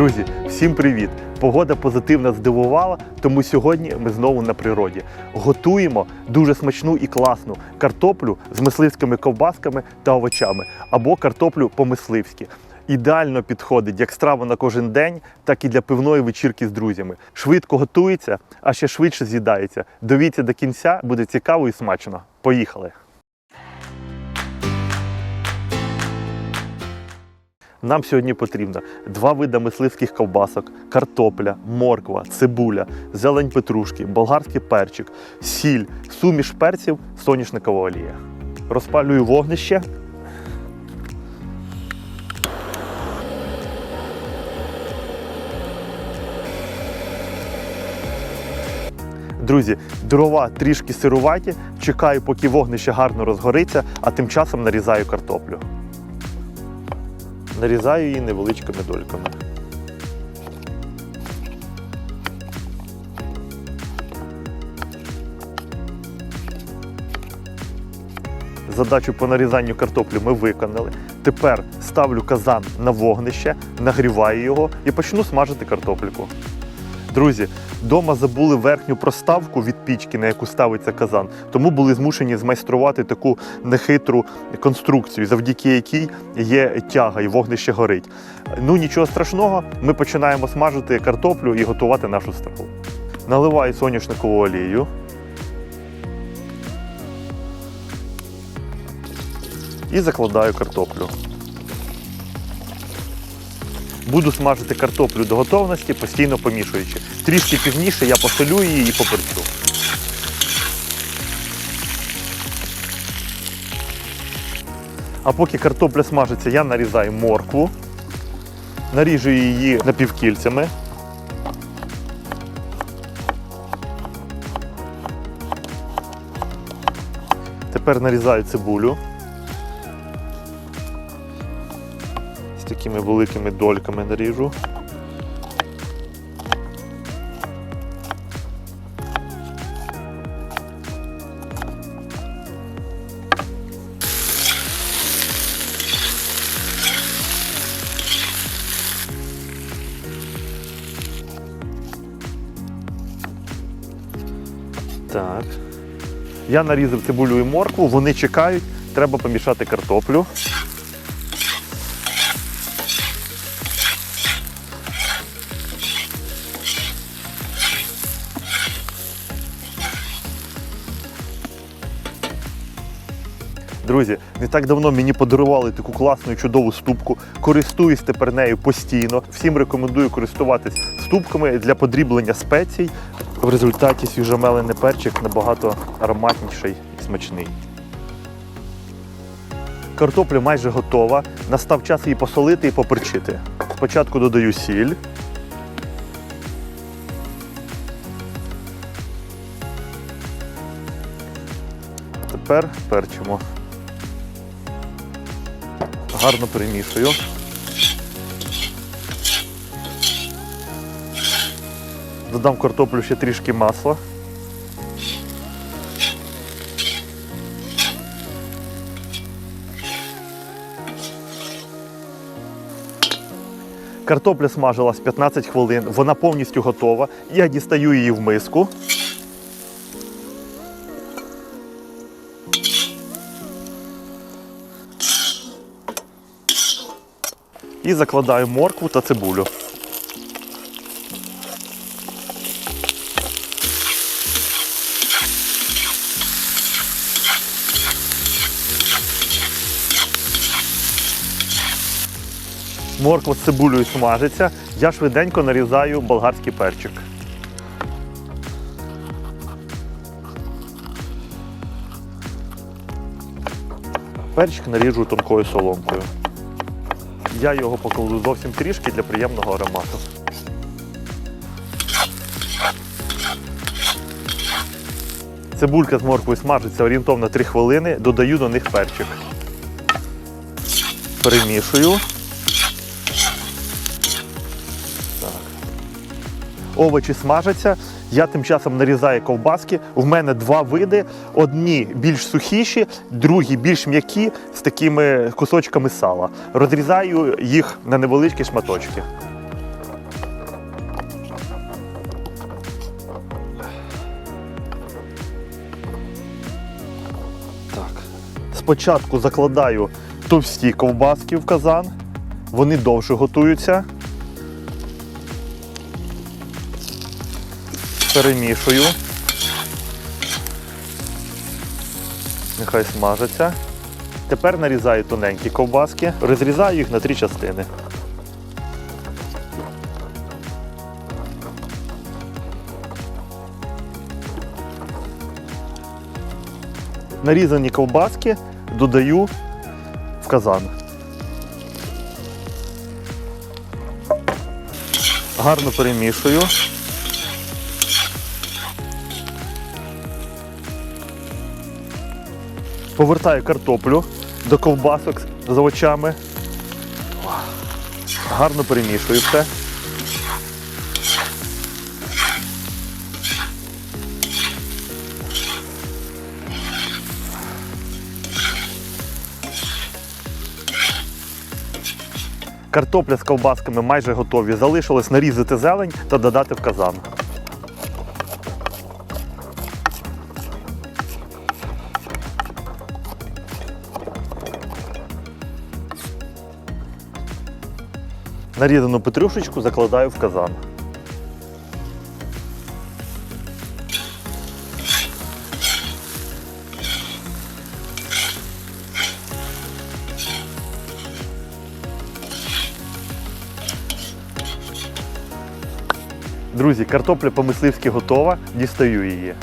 Друзі, всім привіт! Погода позитивно здивувала, тому сьогодні ми знову на природі. Готуємо дуже смачну і класну картоплю з мисливськими ковбасками та овочами або картоплю по-мисливськи. Ідеально підходить як страва на кожен день, так і для пивної вечірки з друзями. Швидко готується, а ще швидше з'їдається. Довіться до кінця, буде цікаво і смачно. Поїхали! Нам сьогодні потрібно два види мисливських ковбасок, картопля, морква, цибуля, зелень петрушки, болгарський перчик, сіль, суміш перців, соняшникова олія. Розпалюю вогнище. Друзі, дрова трішки сируваті. Чекаю, поки вогнище гарно розгориться, а тим часом нарізаю картоплю. Нарізаю її невеличкими дольками. Задачу по нарізанню картоплі ми виконали. Тепер ставлю казан на вогнище, нагріваю його і почну смажити картопельку. Друзі, вдома забули верхню проставку від пічки, на яку ставиться казан, тому були змушені змайструвати таку нехитру конструкцію, завдяки якій є тяга і вогнище горить. Ну нічого страшного, ми починаємо смажити картоплю і готувати нашу страву. Наливаю соняшникову олію. І закладаю картоплю. Буду смажити картоплю до готовності, постійно помішуючи. Трішки пізніше я посолю її і поперчу. А поки картопля смажиться, я нарізаю моркву, наріжу її напівкільцями. Тепер нарізаю цибулю. Такими великими дольками наріжу. Так. Я нарізав цибулю і моркву, вони чекають, треба помішати картоплю. Друзі, не так давно мені подарували таку класну і чудову ступку. Користуюсь тепер нею постійно. Всім рекомендую користуватись ступками для подріблення спецій. В результаті свіжомелений перчик набагато ароматніший і смачний. Картопля майже готова. Настав час її посолити і поперчити. Спочатку додаю сіль. Тепер перчимо. Гарно перемішую. Додам картоплю ще трішки масла. Картопля смажилась 15 хвилин, вона повністю готова. Я дістаю її в миску. І закладаю моркву та цибулю. Морква з цибулею смажиться, я швиденько нарізаю болгарський перчик. Перчик наріжу тонкою соломкою. Я його покладу зовсім трішки для приємного аромату. Цибулька з морквою смажиться орієнтовно 3 хвилини, додаю до них перчик. Перемішую. Так. Овочі смажаться. Я тим часом нарізаю ковбаски. У мене два види: одні більш сухіші, другі більш м'які з такими кусочками сала. Розрізаю їх на невеличкі шматочки. Так. Спочатку закладаю товсті ковбаски в казан, вони довше готуються. Перемішую. Нехай смажаться. Тепер нарізаю тоненькі ковбаски, розрізаю їх на три частини. Нарізані ковбаски додаю в казан. Гарно перемішую. Повертаю картоплю до ковбасок з овочами. Гарно перемішую все. Картопля з ковбасками майже готові. Залишилось нарізати зелень та додати в казан. Нарізану петрушечку закладаю в казан. Друзі, картопля по-мисливськи готова, дістаю її.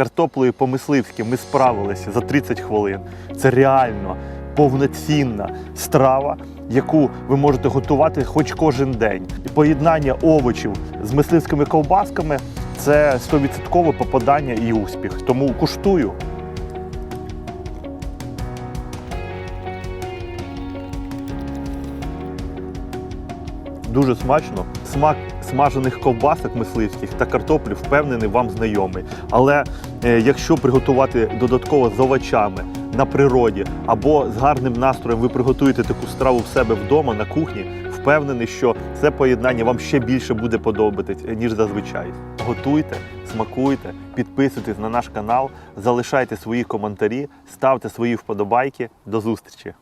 Картоплею по-мисливськи ми справилися за 30 хвилин. Це реально повноцінна страва, яку ви можете готувати хоч кожен день. І поєднання овочів з мисливськими ковбасками це 100% попадання і успіх. Тому куштую. Дуже смачно. Смак смажених ковбасок мисливських та картоплі впевнений вам знайомий. Але е, якщо приготувати додатково з овочами на природі або з гарним настроєм ви приготуєте таку страву в себе вдома на кухні, впевнений, що це поєднання вам ще більше буде подобатись, ніж зазвичай. Готуйте, смакуйте, підписуйтесь на наш канал, залишайте свої коментарі, ставте свої вподобайки. До зустрічі!